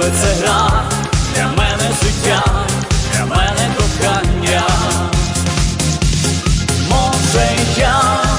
тебе це гра, для мене життя, для мене кохання. Може я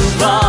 Love.